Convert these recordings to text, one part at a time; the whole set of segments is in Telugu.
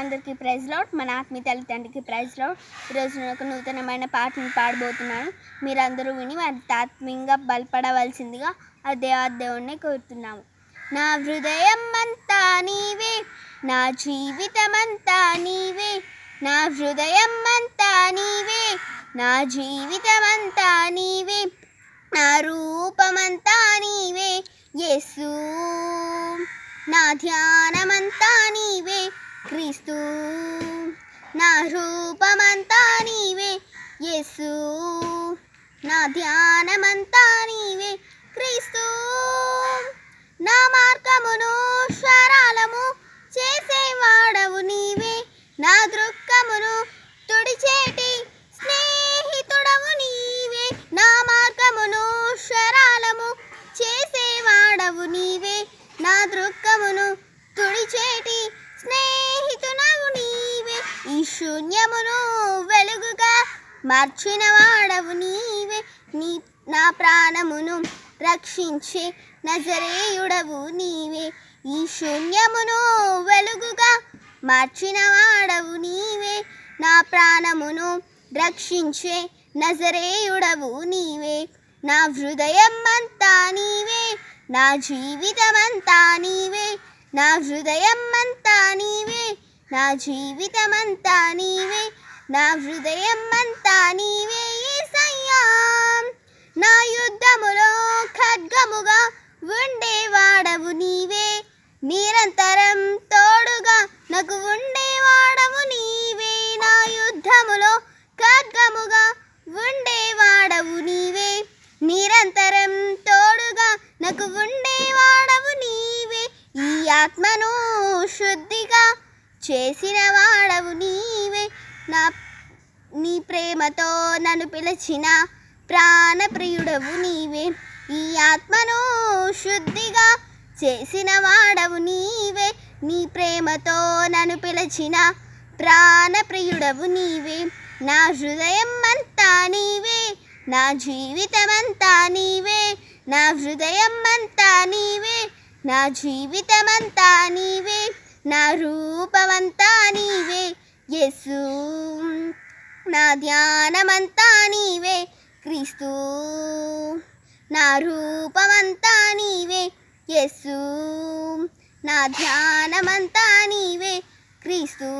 అందరికీ ప్రైజ్ లాడ్. మన ఆత్మీయ తల్లిదండ్రికి ప్రైజ్ లాడ్. ఈరోజు నేను ఒక నూతనమైన పాటను పాడబోతున్నాను. మీరందరూ విని వారి ఆత్మీయంగా బలపడవలసిందిగా ఆ దేవాదేవుణ్ణి కోరుతున్నాము. నా హృదయం అంతా నీవే నా జీవితమంతా నీవే నా హృదయం అంతా నీవే నా జీవితమంతా నీవే నా రూపమంతా నీవే యేసు నా ధ్యానమంతా నీవే క్రీస్తు నా రూపమంతా నీవే యేసు నా ధ్యానమంతా నీవే క్రీస్తు నా మార్గమును క్షరాలము చేసేవాడవు నీవే నా దృక్కమును తుడిచేటి స్నేహితుడవు నీవే నా మార్గమును క్షరాలము చేసేవాడవు నీవే నా దృక్కమును తుడిచేటి శూన్యమును వెలుగుగా మార్చిన వాడవు నీవే. నీ నా ప్రాణమును రక్షించే నజరేయుడవు నీవే. ఈ శూన్యమును వెలుగుగా మార్చిన వాడవు నీవే. నా ప్రాణమును రక్షించే నజరేయుడవు నీవే. నా హృదయం అంతా నీవే. నా జీవితమంతా నీవే. నా హృదయం అంతా నీవే. నా జీవితమంతా నీవే నా హృదయం అంతా నీవే యేసయ్యా నా యుద్ధములో ఖడ్గముగా ఉండేవాడవు నీవే నిరంతరం తోడుగా నాకు ఉండేవాడవు నీవే. నా యుద్ధములో ఖడ్గముగా ఉండేవాడవు నీవే నిరంతరం తోడుగా నాకు ఉండేవాడవు నీవే. ఈ ఆత్మను శుద్ధి చేసిన వాడవు నీవే. నా నీ ప్రేమతో నన్ను పిలిచిన ప్రాణప్రియుడవు నీవే. ఈ ఆత్మను శుద్ధిగా చేసిన వాడవు నీవే. నీ ప్రేమతో నన్ను పిలిచిన ప్రాణప్రియుడవు నీవే. నా హృదయం అంతా నీవే. నా జీవితమంతా నీవే. నా హృదయం అంతా నీవే. నా జీవితమంతా నీవే. నా రూపమంతా నీవే యేసు. నా ధ్యానమంతా నీవే క్రీస్తు. నా రూపమంతా నీవే యేసు. నా ధ్యానమంతా నీవే క్రీస్తు.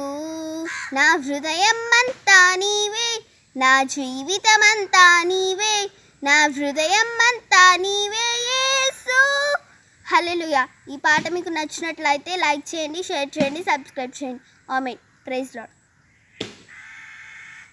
నా హృదయం అంతా నీవే నా జీవితమంతా నీవే నా హృదయం అంతా నీవే హల్లెలూయా. ఈ పాట మీకు నచ్చినట్లయితే లైక్ చేయండి షేర్ చేయండి సబ్స్క్రైబ్ చేయండి. ఆమె ప్రైజ్ లాడ్.